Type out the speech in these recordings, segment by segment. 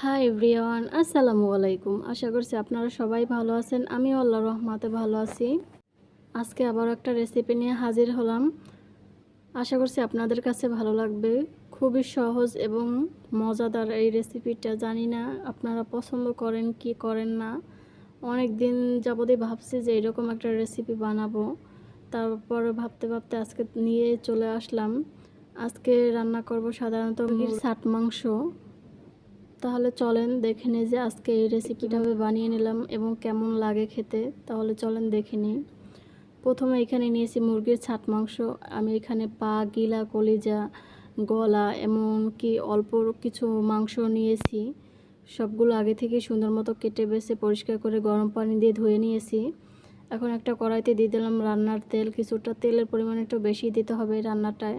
Hi everyone আসসালামু আলাইকুম। আশা করছি আপনারা সবাই ভালো আছেন। আমি আল্লাহ রহমাতে ভালো আছি। আজকে আবার একটা রেসিপি নিয়ে হাজির হলাম। আশা করছি আপনাদের কাছে ভালো লাগবে। খুবই সহজ এবং মজাদার এই রেসিপিটা জানি না আপনারা পছন্দ করেন কি করেন না। অনেক দিন যাবতই ভাবছি যে এরকম একটা রেসিপি বানাবো। তারপর ভাবতে ভাবতে আজকে নিয়ে চলে আসলাম। আজকে রান্না করব সাধারণত মুরগির ছাট মাংস। তাহলে চলেন দেখে নিই যে আজকে এই রেসিপিটা আমি বানিয়ে নিলাম এবং কেমন লাগে খেতে, তাহলে চলেন দেখে নিই। প্রথমে এখানে নিয়েছি মুরগির ছাট মাংস। আমি এখানে পা, গিলা, কলিজা, গলা এমনকি অল্প কিছু মাংস নিয়েছি। সবগুলো আগে থেকে সুন্দর মতো কেটে বেছে পরিষ্কার করে গরম পানি দিয়ে ধুয়ে নিয়েছি। এখন একটা কড়াইতে দিয়ে দিলাম রান্নার তেল। কিছুটা তেলের পরিমাণ একটু বেশি দিতে হবে রান্নাটায়।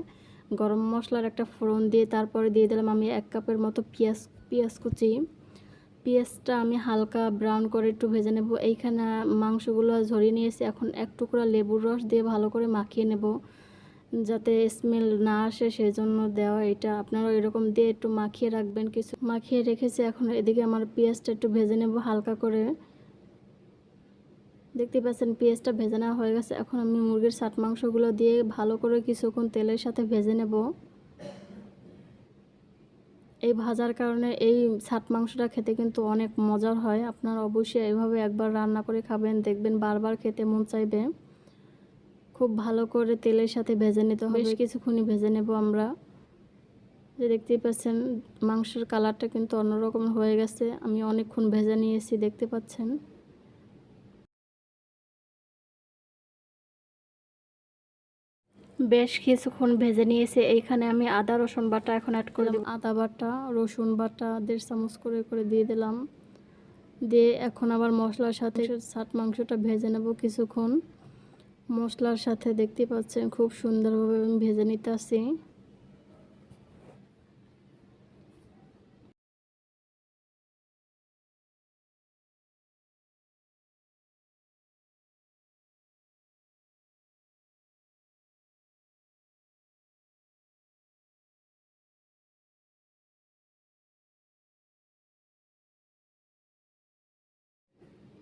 গরম মশলার একটা ফোড়ন দিয়ে তারপরে দিয়ে দিলাম আমি এক কাপের মতো পেঁয়াজ পেঁয়াজ কুচি। পেঁয়াজটা আমি হালকা ব্রাউন করে একটু ভেজে নেব। এইখানে মাংসগুলো ঝরিয়ে নিয়েছি। এখন এক টুকরা লেবুর রস দিয়ে ভালো করে মাখিয়ে নেব। যাতে স্মেল না আসে সেই জন্য দেওয়া এটা। আপনারা এরকম দিয়ে একটু মাখিয়ে রাখবেন কিছু। মাখিয়ে রেখেছি। এখন এদিকে আমার পেঁয়াজটা একটু ভেজে নেব হালকা করে। দেখতে পাচ্ছেন, পেঁয়াজটা ভেজে নেওয়া হয়ে গেছে। এখন আমি মুরগির সাট মাংসগুলো দিয়ে ভালো করে কিছুক্ষণ তেলের সাথে ভেজে নেব। এই ভাজার কারণে এই ছাট মাংসটা খেতে কিন্তু অনেক মজার হয়। আপনার অবশ্যই এইভাবে একবার রান্না করে খাবেন, দেখবেন বারবার খেতে মন চাইবে। খুব ভালো করে তেলের সাথে ভেজে নিতে হবে। বেশ কিছুক্ষণই ভেজে নেব আমরা। যে দেখতেই পাচ্ছেন, মাংসের কালারটা কিন্তু অন্যরকম হয়ে গেছে। আমি অনেকক্ষণ ভেজে নিয়েছি, দেখতে পাচ্ছেন। বেশ কিছুক্ষণ ভেজে নিয়েছে। এইখানে আমি আদা রসুন বাটা এখন অ্যাড করলাম আদা বাটা রসুন বাটা দেড় চামচ করে করে দিয়ে দিলাম। দিয়ে এখন আবার মশলার সাথে ছাট মাংসটা ভেজে নেব কিছুক্ষণ। মশলার সাথে দেখতে পাচ্ছেন খুব সুন্দরভাবে আমি ভেজে নিতে আসি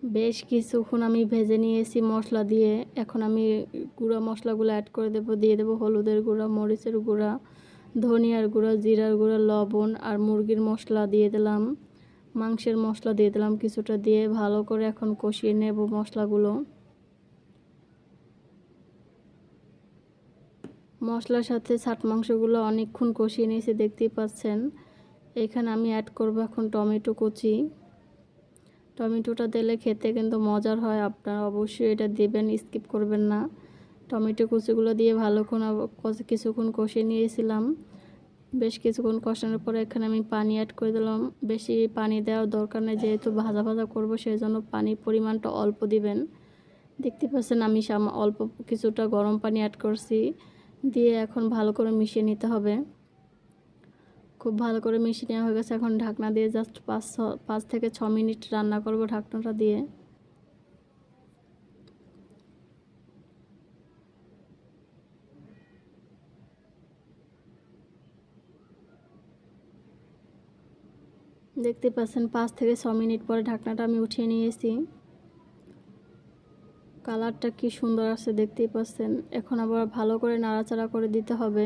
বেশ কিছুক্ষণ আমি ভেজে নিয়েছি মশলা দিয়ে। এখন আমি গুঁড়া মশলাগুলো অ্যাড করে দেবো, দিয়ে দেবো হলুদের গুঁড়া, মরিচের গুঁড়া, ধনিয়ার গুঁড়া, জিরার গুঁড়া, লবণ আর মুরগির মশলা দিয়ে দিলাম। মাংসের মশলা দিয়ে দিলাম কিছুটা দিয়ে, ভালো করে এখন কষিয়ে নেব মশলাগুলো। মশলার সাথে ছাট মাংসগুলো অনেকক্ষণ কষিয়ে নিয়েছি, দেখতেই পাচ্ছেন। এখানে আমি অ্যাড করব এখন টমেটো কুচি। টমেটোটা দিলে খেতে কিন্তু মজার হয়। আপনারা অবশ্যই এটা দেবেন, স্কিপ করবেন না। টমেটো কুচিগুলো দিয়ে ভালোক্ষণ কিছুক্ষণ কষিয়ে নিয়েছিলাম। বেশ কিছুক্ষণ কষানোর পরে এখানে আমি পানি অ্যাড করে দিলাম। বেশি পানি দেওয়ার দরকার নেই, যেহেতু ভাজা ভাজা করব সেই জন্য পানির পরিমাণটা অল্প দিবেন। দেখতে পাচ্ছেন আমি অল্প কিছুটা গরম পানি অ্যাড করছি। দিয়ে এখন ভালো করে মিশিয়ে নিতে হবে। খুব ভালো করে মিশিয়ে নেওয়া হয়ে গেছে। এখন ঢাকনা দিয়ে জাস্ট পাঁচ পাঁচ থেকে ছ মিনিট রান্না করব ঢাকনাটা দিয়ে। দেখতে পাচ্ছেন পাঁচ থেকে ছ মিনিট পরে ঢাকনাটা আমি উঠিয়ে নিয়েছি। কালারটা কি সুন্দর আছে দেখতেই পাচ্ছেন। এখন আবার ভালো করে নাড়াচাড়া করে দিতে হবে।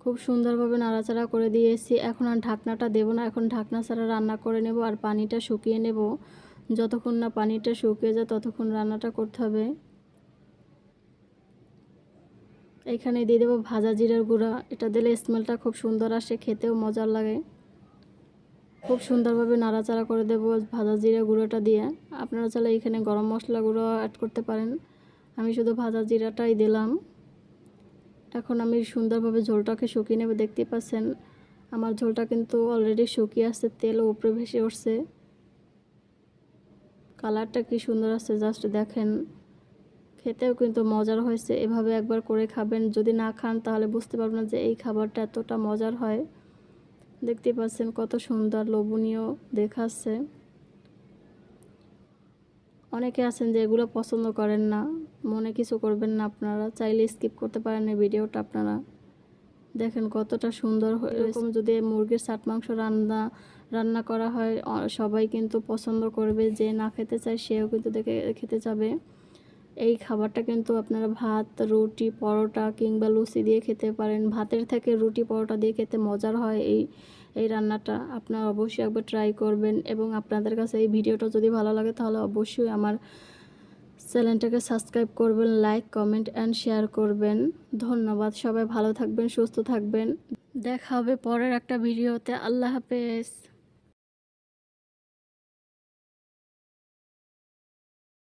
খুব সুন্দরভাবে নাড়াচাড়া করে দিয়েছি এখন আর ঢাকনাটা দেব না, এখন ঢাকনা ছাড়া রান্না করে নেব আর পানিটা শুকিয়ে নেব। যতক্ষণ না পানিটা শুকিয়ে যায়, ততক্ষণ রান্নাটা করতে হবে। এখানে দিয়ে দেবো ভাজা জিরার গুঁড়া। এটা দিলে স্মেলটা খুব সুন্দর আসে, খেতেও মজার লাগে। খুব সুন্দরভাবে নাড়াচাড়া করে দেবো ভাজা জিরা গুঁড়োটা দিয়ে। আপনারা চাইলে এখানে গরম মশলা গুঁড়ো অ্যাড করতে পারেন। আমি শুধু ভাজা জিরাটাই দিলাম। এখন আমি সুন্দরভাবে ঝোলটাকে শুকিয়ে নেবে দেখতে পাচ্ছেন। আমার ঝোলটা কিন্তু অলরেডি শুকিয়ে আসছে তেল উপরে ভেসে উঠছে। কালারটা কি সুন্দর আছে জাস্ট দেখেন। খেতেও কিন্তু মজার হয়েছে, এভাবে একবার করে খাবেন। যদি না খান, তাহলে বুঝতে পারবেন যে এই খাবারটা এতটা মজার হয়। দেখতে পাচ্ছেন কত সুন্দর, লোভনীয় দেখাচ্ছে। অনেকে আছেন যে এগুলো পছন্দ করেন না। মনে কিছু করবেন না আপনারা, চাইলে স্কিপ করতে পারেন এই ভিডিওটা আপনারা। দেখেন কতটা সুন্দর এরকম যদি মুরগির সাট মাংস রান্না রান্না করা হয় সবাই কিন্তু পছন্দ করবে। যে না খেতে চায়, সেও কিন্তু দেখে, খেতে যাবে। এই খাবারটা কিন্তু আপনারা ভাত, রুটি, পরোটা কিংবা লুচি দিয়ে খেতে পারেন। ভাতের থেকে রুটি, পরোটা দিয়ে খেতে মজার হয় এই এই রান্নাটা। আপনারা অবশ্যই একবার ট্রাই করবেন এবং আপনাদের কাছে এই ভিডিওটা যদি ভালো লাগে, তাহলে অবশ্যই আমার চ্যানেলটাকে সাবস্ক্রাইব করবেন, লাইক, কমেন্ট অ্যান্ড শেয়ার করবেন। ধন্যবাদ, সবাই ভালো থাকবেন, সুস্থ থাকবেন। দেখা হবে পরের একটা ভিডিওতে, আল্লাহ হাফেজ।